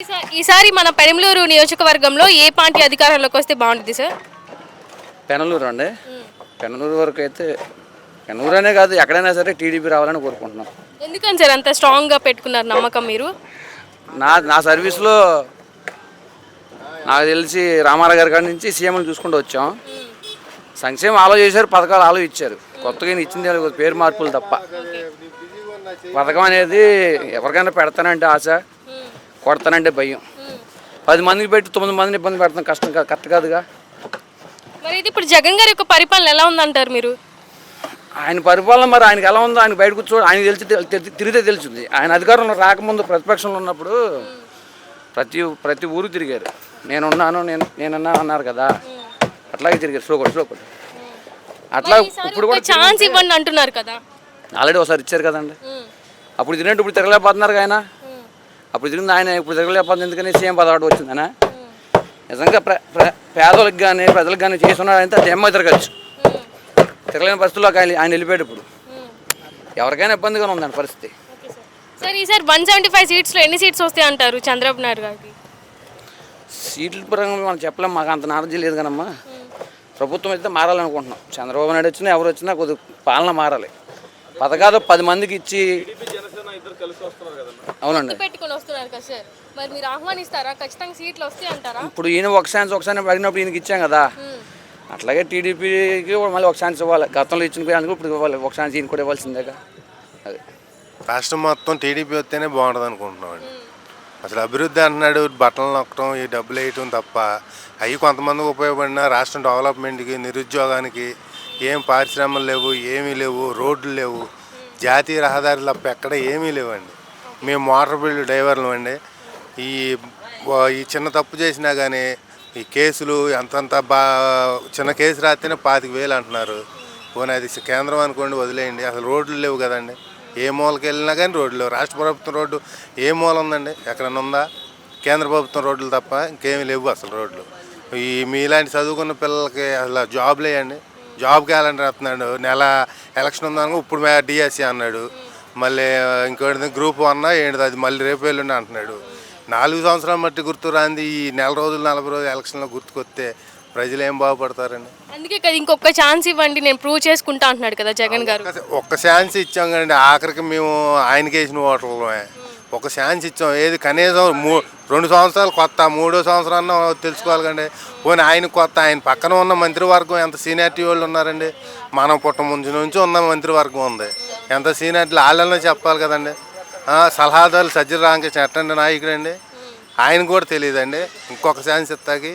ఈసా- ఈసారి మన పెరంలూరు నియోజకవర్గంలో ఏ పార్టీ అధికారంలోకి వస్తే బాగుంటుంది సార్? పెనలూరు అండి. పెనలూరు వరకు అయితే పెనలూరు అనే కాదు ఎక్కడైనా సరే టీడీపీ రావాలని కోరుకుంటున్నాం. ఎందుకని సార్ అంత స్ట్రాంగ్గా పెట్టుకున్నారు నమ్మకం మీరు? నా నా సర్వీస్లో నాకు తెలిసి రామారావు గారి కాడి నుంచి సీఎంలు చూసుకుంటూ వచ్చాం. సంక్షేమం ఆలో చేశారు పథకాలు ఆలో ఇచ్చారు. కొత్తగా ఈయన ఇచ్చింది పేరు మార్పులు తప్ప. పథకం అనేది ఎవరికైనా పెడతానంటే ఆశ. కొడతానంటే భయం. పది మందికి పెట్టి తొమ్మిది మందిని ఇబ్బంది పెడతాం. కష్టం కాదు కరెక్ట్ కాదుగా. మరి ఇది ఇప్పుడు జగన్ గారి యొక్క పరిపాలన ఎలా ఉందంటారు మీరు? ఆయన పరిపాలన మరి ఆయనకి ఎలా ఉందో ఆయన బయట కూర్చో ఆయన తెలిసి తెలి- తిరిగితే తెలుస్తుంది. ఆయన అధికారంలో రాకముందు ప్రతిపక్షంలో ఉన్నప్పుడు ప్రతి ప్రతి ఊరు తిరిగారు. నేనున్నాను నేను నేనన్నా అన్నారు కదా. అట్లాగే తిరిగారు. స్లో కొట్టు స్లో అట్లా ఇప్పుడు కూడా ఛాన్స్ ఇవ్వండి అంటున్నారు కదా. ఆల్రెడీ ఒకసారి ఇచ్చారు కదండి. అప్పుడు తిరిగినట్టు ఇప్పుడు తిరగలేకపోతున్నారు ఆయన. అప్పుడు తిరిగింది ఆయన ఇప్పుడు తిరగలేకపోతుంది ఎందుకని సీఎం పదవాడు వచ్చిందనా నిజంగా పేదలకు కానీ ప్రజలకు కానీ చేసుకున్నాడంటే అది ఏమో తిరగచ్చు. తిరగలేని పరిస్థితుల్లో ఆయన ఆయన వెళ్ళిపోయాడు ఇప్పుడు. ఎవరికైనా ఇబ్బందిగానే ఉందండి పరిస్థితి. సార్. ఈసారి వన్ సెవెంటీ ఫైవ్ సీట్స్లో ఎన్ని సీట్స్ వస్తాయి అంటారు చంద్రబాబు నాయుడు గారికి? సీట్ల పరంగా మనం చెప్పలేం మాకు అంత నాలెడ్జ్ లేదు కనమ్మా ప్రభుత్వం అయితే మారాలనుకుంటున్నాం. చంద్రబాబు నాయుడు వచ్చినా ఎవరు వచ్చినా కొద్దిగా పాలన మారాలి. పథకాలు పది మందికి ఇచ్చి అవునండి. పెట్టుకొని వస్తున్నారు కదా సార్. మరి మీరు ఆహ్వానిస్తారా? ఖచ్చితంగా సీట్లు వస్తాయి అంటారా? ఇప్పుడు ఈయన ఒక ఛాన్స్ ఒక ఛాన్స్ అడిగినప్పుడు ఈయనకి ఇచ్చాం కదా. అట్లాగే టీడీపీకి మళ్ళీ ఒక ఛాన్స్ ఇవ్వాలి. గతంలో ఇచ్చిన ఇప్పుడు ఇవ్వాలి. ఒక ఛాన్స్ ఈయన కూడా ఇవ్వాల్సిందేగా అది. రాష్ట్రం మొత్తం టీడీపీ వస్తేనే బాగుంటుంది అనుకుంటున్నామండి. అసలు అభివృద్ధి అంటున్నాడు బట్టలు నొక్కడం ఈ డబ్బులు వేయటం తప్ప అవి కొంతమందికి ఉపయోగపడిన రాష్ట్రం డెవలప్మెంట్కి నిరుద్యోగానికి ఏం పారిశ్రమలు లేవు ఏమీ లేవు రోడ్లు లేవు. జాతీయ రహదారులు తప్ప ఎక్కడ ఏమీ లేవండి. మేము మోటార్ బిల్లు డ్రైవర్లు అండి. ఈ ఈ చిన్న తప్పు చేసినా కానీ ఈ కేసులు ఎంతంత బా చిన్న కేసు రాస్తేనే పాతిక వేలు అంటున్నారు. పోనీ అది కేంద్రం అనుకోండి వదిలేయండి. అసలు రోడ్లు లేవు కదండి. ఏ మూలకి వెళ్ళినా కానీ రోడ్లు లేవు. రాష్ట్ర ప్రభుత్వం రోడ్డు ఏ మూల ఉందండి? ఎక్కడన్నా ఉందా? కేంద్ర ప్రభుత్వం రోడ్లు తప్ప ఇంకేమీ లేవు అసలు రోడ్లు. ఈ మీలాంటి చదువుకున్న పిల్లలకి అసలు జాబ్ లేయండి. జాబ్ క్యాలెండర్ వస్తున్నాడు. నెల ఎలక్షన్ ఉందనుకో ఇప్పుడు డిఎస్సి అన్నాడు. మళ్ళీ ఇంకోటి గ్రూప్ వన్ ఏంటిది అది మళ్ళీ రేపు ఎల్లుండి అంటున్నాడు. నాలుగు సంవత్సరాలు మట్టి గుర్తు రాంది. ఈ నెల రోజులు నలభై రోజులు ఎలక్షన్లో గుర్తుకొస్తే ప్రజలు ఏం బాగుపడతారండి? అందుకే కదా ఇంకొక ఛాన్స్ ఇవ్వండి నేను ప్రూవ్ చేసుకుంటా అంటున్నాడు కదా జగన్ గారు. ఒక్క- ఛాన్స్ ఇచ్చాం కండి ఆఖరికి మేము ఆయనకి వేసిన ఓటర్లమే ఒక ఛాన్స్ ఇచ్చాం. ఏది కనీసం మూ రెండు సంవత్సరాలు కొత్త మూడో సంవత్సరాన్న తెలుసుకోవాలి కండి. పోనీ ఆయన కొత్త ఆయన పక్కన ఉన్న మంత్రివర్గం ఎంత సీనియారిటీ వాళ్ళు ఉన్నారండి? మనం పుట్ట ముందు నుంచి ఉన్న మంత్రివర్గం ఉంది. ఎంత సీనియారిటీ వాళ్ళనే చెప్పాలి కదండి. సలహాదారులు సజ్జల రామకృష్ణ ఎట్టండి నాయకుడు అండి. ఆయన కూడా తెలియదండి. ఇంకొక ఛాన్స్ ఇస్తాకి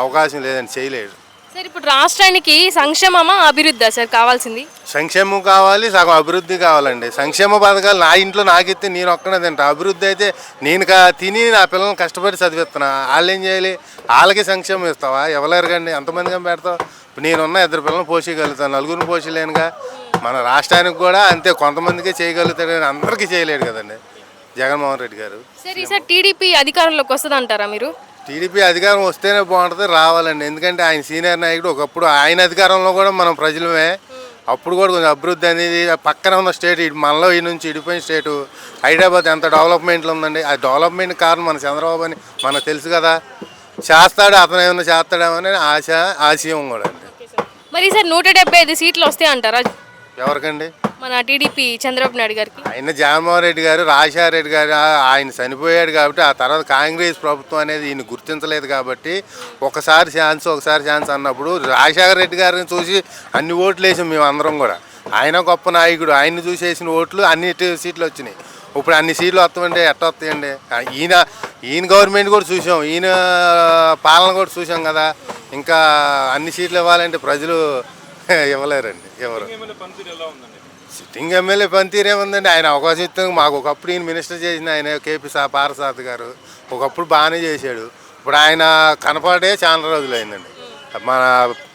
అవకాశం లేదండి చేయలేడు సార్ ఇప్పుడు రాష్ట్రానికి సంక్షేమమా అభివృద్ధా సార్ కావాల్సింది? సంక్షేమం కావాలి సగం అభివృద్ధి కావాలండి. సంక్షేమ పథకాలు నా ఇంట్లో నాకిస్తే నేను ఒక్కనే తింటా. అభివృద్ధి అయితే నేను కా- తిని నా పిల్లల్ని కష్టపడి చదివిస్తున్నా. వాళ్ళు ఏం చేయాలి? వాళ్ళకి సంక్షేమం ఇస్తావా? ఎవరు కండి ఎంతమందిగా పెడతావు? నేనున్న ఇద్దరు పిల్లల్ని పోషగలుగుతాను నలుగురిని పోషలేనుగా మన రాష్ట్రానికి కూడా అంతే కొంతమందికే చేయగలుగుతాడు కానీ అందరికీ చేయలేడు కదండి. జగన్మోహన్ రెడ్డి గారు. సార్ ఈసారి టీడీపీ అధికారంలోకి వస్తుంది అంటారా మీరు? టీడీపీ అధికారం వస్తేనే బాగుంటుంది రావాలండి. ఎందుకంటే ఆయన సీనియర్ నాయకుడు ఒకప్పుడు ఆయన అధికారంలో కూడా మనం ప్రజలమే. అప్పుడు కూడా కొంచెం అభివృద్ధి అనేది పక్కన ఉన్న స్టేట్ మనలో ఈ నుంచి ఇడిపోయిన స్టేటు హైదరాబాద్ ఎంత డెవలప్మెంట్లో ఉందండి. ఆ డెవలప్మెంట్ కారణం మన చంద్రబాబు అని మనకు తెలుసు కదా. చేస్తాడు అతను ఏమైనా చేస్తాడేమో అని ఆశ ఆశయం కూడా అండి. మరి ఈసారి నూట డెబ్బై ఐదు సీట్లు వస్తాయి అంటారా ఎవరికండి? మన టీడీపీ చంద్రబాబు నాయుడు గారికి? ఆయన జగన్మోహన్ రెడ్డి గారు రాజశేఖర రెడ్డి గారు ఆయన చనిపోయాడు కాబట్టి ఆ తర్వాత కాంగ్రెస్ ప్రభుత్వం అనేది ఈయన గుర్తించలేదు కాబట్టి ఒకసారి ఛాన్స్ ఒకసారి ఛాన్స్ అన్నప్పుడు రాజశేఖర రెడ్డి గారిని చూసి అన్ని ఓట్లు వేసాం మేము అందరం కూడా. ఆయన గొప్ప నాయకుడు ఆయన్ని చూసి వేసిన ఓట్లు అన్ని సీట్లు వచ్చినాయి. ఇప్పుడు అన్ని సీట్లు వస్తామంటే ఎట్ట వస్తాయండి? ఈయన ఈయన గవర్నమెంట్ కూడా చూసాం ఈయన పాలన కూడా చూసాం కదా. ఇంకా అన్ని సీట్లు ఇవ్వాలంటే ప్రజలు ఇవ్వలేరండి ఎవరు. సిట్టింగ్ ఎమ్మెల్యే పనితీరు ఏముందండి ఆయన అవకాశం ఇస్తే. మాకు ఒకప్పుడు ఈయన మినిస్టర్ చేసిన ఆయన కేపీ సా పారసాద్ గారు ఒకప్పుడు బాగానే చేశాడు. ఇప్పుడు ఆయన కనపడే చాలా రోజులు అయిందండి మన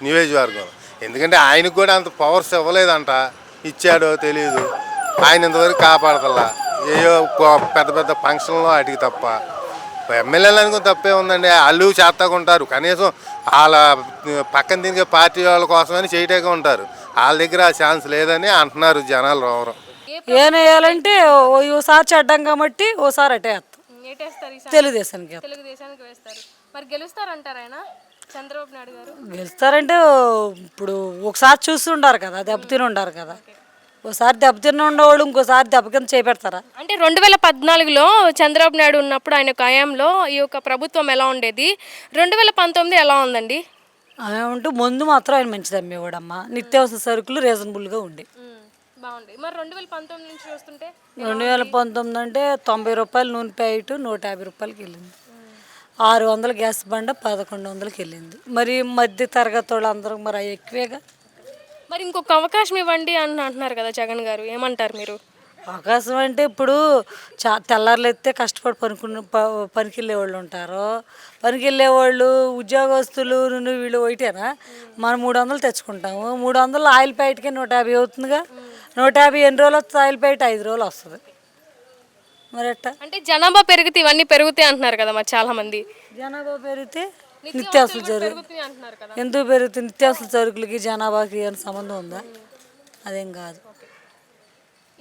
నియోజకవర్గం. ఎందుకంటే ఆయనకు కూడా అంత పవర్స్ ఇవ్వలేదంట. ఇచ్చాడో తెలియదు ఆయన ఇంతవరకు కాపాడతల్లా. ఏయో పెద్ద పెద్ద ఫంక్షన్లో వాటికి తప్ప. ఎమ్మెల్యేలు అనుకుని తప్పే ఉందండి. వాళ్ళు చేస్తాగా ఉంటారు కనీసం వాళ్ళ పక్కన తిరిగే పార్టీ వాళ్ళ కోసమని చేయటాగా ఉంటారు. వాళ్ళ దగ్గర ఆ ఛాన్స్ లేదని అంటున్నారు జనాలు ఎవరు. ఏం వేయాలంటే ఓసారి చెడ్డం కాబట్టి ఓసారి అటే తెలుగుదేశానికి తెలుగుదేశానికి వేస్తారు. మరి గెలుస్తారంటారు ఆయన? చంద్రబాబు నాయుడు గారు? గెలుస్తారంటే ఇప్పుడు ఒకసారి చూస్తుండారు కదా దెబ్బతిని ఉండారు కదా. ఒకసారి దెబ్బతిని ఉండేవాళ్ళు ఇంకోసారి దెబ్బ కింద చేపెడతారా? అంటే రెండు వేల పద్నాలుగులో చంద్రబాబు నాయుడు ఉన్నప్పుడు ఆయన హయాంలో ఈ యొక్క ప్రభుత్వం ఎలా ఉండేది? రెండు వేల పంతొమ్మిది ఎలా ఉందండి? ఆమె ఉంటూ ముందు మాత్రం ఆయన మంచిది అమ్మేవాడమ్మా. నిత్యావసర సరుకులు రీజనబుల్గా ఉండే. బాగుంది మరి రెండు వేల పంతొమ్మిది నుంచి చూస్తుంటే రెండు వేల పంతొమ్మిది అంటే తొంభై రూపాయలు నూనె ప్యాకెట్ నూట యాభై రూపాయలకి వెళ్ళింది. ఆరు వందల గ్యాస్ బండ పదకొండు వందలకి వెళ్ళింది. మరి మధ్య తరగతి వాళ్ళు అందరూ మరి ఎక్కువేగా? మరి ఇంకొక అవకాశం ఇవ్వండి అని అంటున్నారు కదా జగన్ గారు. ఏమంటారు మీరు? అవకాశం అంటే ఇప్పుడు చా తెల్లారులు ఎత్తే కష్టపడి పనుకున్న పనికి వెళ్ళే వాళ్ళు ఉంటారు. పనికి వెళ్ళే వాళ్ళు ఉద్యోగస్తులు నువ్వు వీళ్ళు ఒకటేనా? మనం మూడు వందలు తెచ్చుకుంటాము. మూడు వందలు ఆయిల్ ప్యాకెట్కి నూట యాభై అవుతుందిగా. నూట యాభై ఎన్ని రోజులు వస్తుంది? ఆయిల్ ప్యాకెట్ ఐదు రోజులు వస్తుంది. మరి ఎట్టా? అంటే జనాభా పెరిగితే ఇవన్నీ పెరుగుతాయి అంటున్నారు కదా మరి చాలా మంది జనాభా పెరిగితే నిత్యావసర సరుకు ఎందుకు పెరుగుతుంది నిత్యావసర సరుకులకి జనాభాకి ఏమైనా సంబంధం ఉందా? అదేం కాదు.